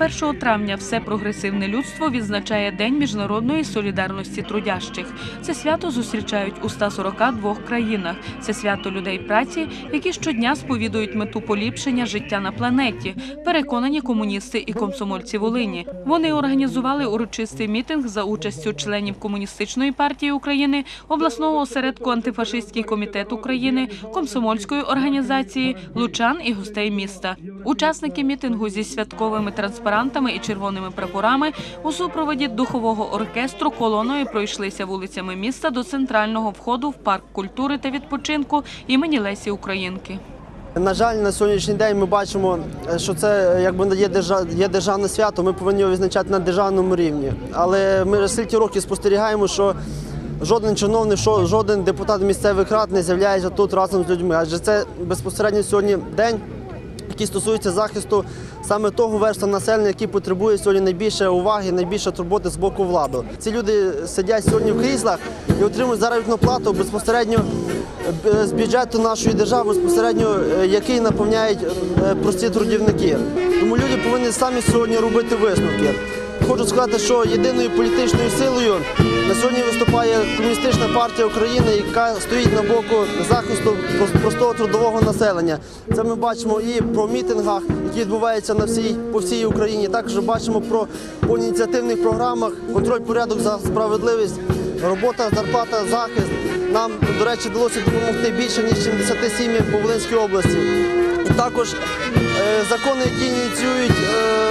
1 травня все прогресивне людство відзначає День міжнародної солідарності трудящих. Це свято зустрічають у 142 країнах. Це свято людей праці, які щодня сповідують мету поліпшення життя на планеті. Переконані комуністи і комсомольці Волині. Вони організували урочистий мітинг за участю членів комуністичної партії України, обласного осередку антифашистський комітет України, комсомольської організації, лучан і гостей міста. Учасники мітингу зі святковими транспарантами і червоними прапорами у супроводі духового оркестру колоною пройшлися вулицями міста до центрального входу в парк культури та відпочинку імені Лесі Українки. На жаль, на сьогоднішній день ми бачимо, що це якби є, держа... є державне свято, ми повинні його відзначати на державному рівні. Але ми вже стільки років спостерігаємо, що жоден чиновник, жоден депутат місцевих рад не з'являється тут разом з людьми. Адже це безпосередньо сьогодні день, який стосується захисту саме того верства населення, який потребує сьогодні найбільше уваги, найбільше турботи з боку влади. Ці люди сидять сьогодні в кріслах і отримують заробітну плату безпосередньо е, з бюджету нашої держави, безпосередньо е, який наповняють е, прості трудівники. Тому люди повинні самі сьогодні робити висновки. Хочу сказати, що єдиною політичною силою на сьогодні виступає комуністична партія України, яка стоїть на боку захисту простого трудового населення. Це ми бачимо і про мітингах, які відбуваються на всій по всій Україні. Також бачимо про по ініціативних програмах контроль порядок за справедливість, робота, зарплата, захист. Нам, до речі, вдалося допомогти більше ніж 70 сім'ям по Волинській області. Також е, закони, які ініціюють е,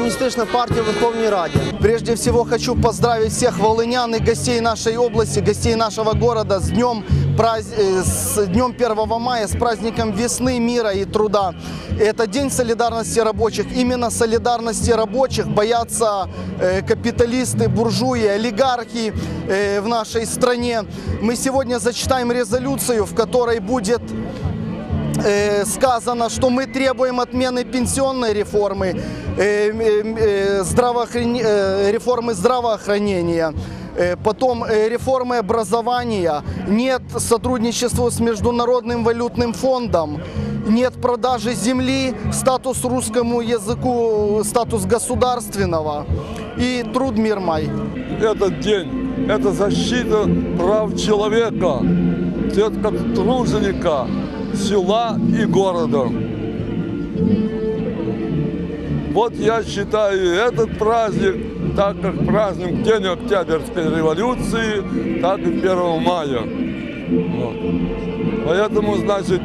комуністична партія в Верховній Раді. Прежде всего хочу поздравить всех волынян и гостей нашей области, гостей нашего города с днем, праз- э, с днем 1 мая, с праздником весны, мира и труда. Это День солидарности рабочих. Именно солидарности рабочих боятся э, капиталисты, буржуи, олигархи э, в нашей стране. Мы сегодня зачитаем резолюцию, в которой будет э, сказано, что мы требуем отмены пенсионной реформы, э, э, э, здравоохран- э, реформы здравоохранения, э, потом э, реформы образования, нет сотрудничества с Международным валютным фондом, нет продажи земли, статус русскому языку, статус государственного. И труд мир май. этот день – это защита прав человека, как труженика села и города. Вот я считаю этот праздник, так как праздник День Октябрьской революции, так и 1 мая. Вот. Поэтому, значит,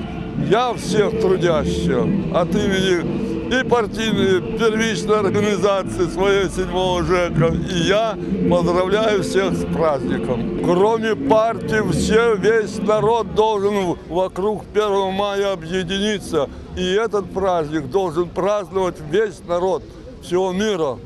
я всех трудящих от имени и партийной первичной организации своей седьмого ЖЭКа, и я поздравляю всех с праздником. Кроме партии, все, весь народ должен вокруг 1 мая объединиться. И этот праздник должен праздновать весь народ всего мира.